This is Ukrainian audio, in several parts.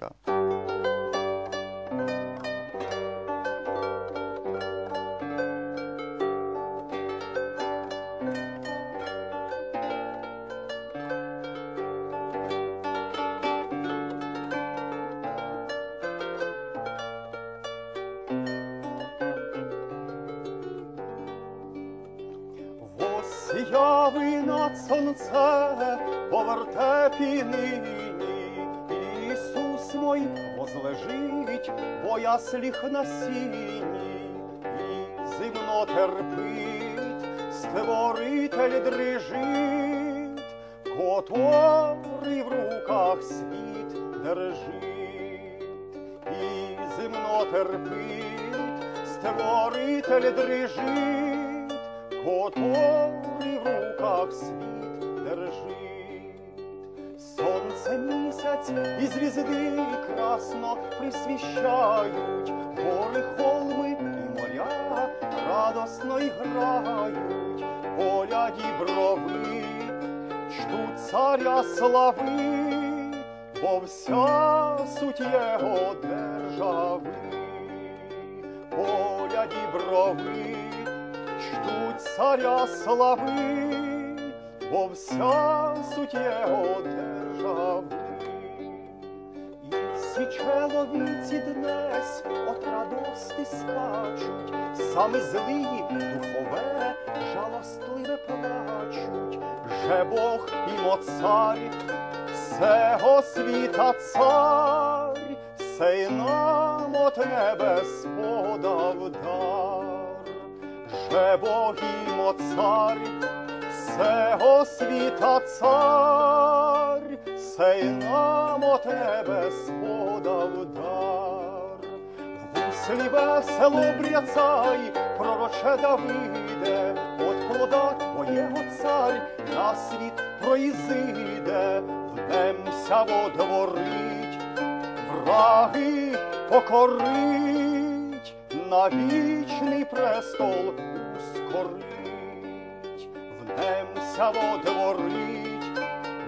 Левка. Восяви над сонце по вертепі нині, Мой возлежить, бо ясліх на сіні, і зимно терпить, створитель дрижить, котрий в руках світ держить, і зимно терпить, створитель дрижить, котрий в руках світ місяць і звізди красно присвіщають, гори, холми і моря радосно й грають, поля діброви, чтуть царя слави, бо вся суть його держави. Поля діброви, чтуть царя слави, бо вся суть його держави. Всі чоловіці днес от радости скачуть, самі злії духове, жалостливе плачуть, же Бог і моцар, всего світа цар, сей нам от небес подав дар. Же Бог і моцар, всего світа цар, сей нам от небес подав дар. В гуслі весело бряцай, пророче Давиде, от плода твоєго цар на світ проїзиде, вдемся водворить, враги покорить, на вічний престол ускорить, вдемся водворить,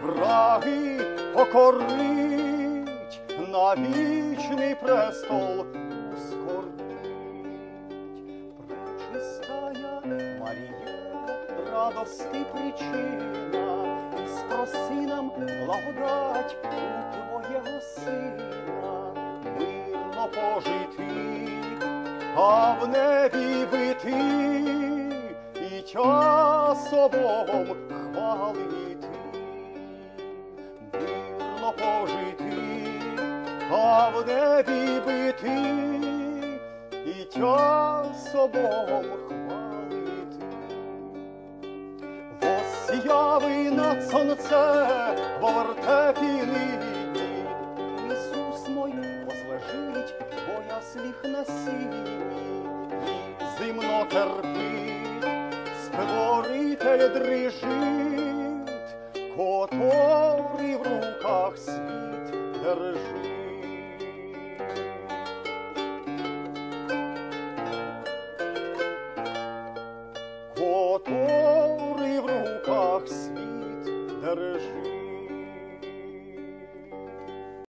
враги покорить, на вічний престол ускорить. Пречистая Марія, радости причина, і спроси нам благодать у Твоєго Сина, мирно пожити, а в небі вити, і часовом хвалити. А в небі бити, і часовом хвалити. Восяви над сонце во вертепі нині, Ісус мой возлежить, бо ясліх на сіні, і зимно терпить, створитель дрижить, котрий в руках світ держить. Потурив в руках світ, бережи.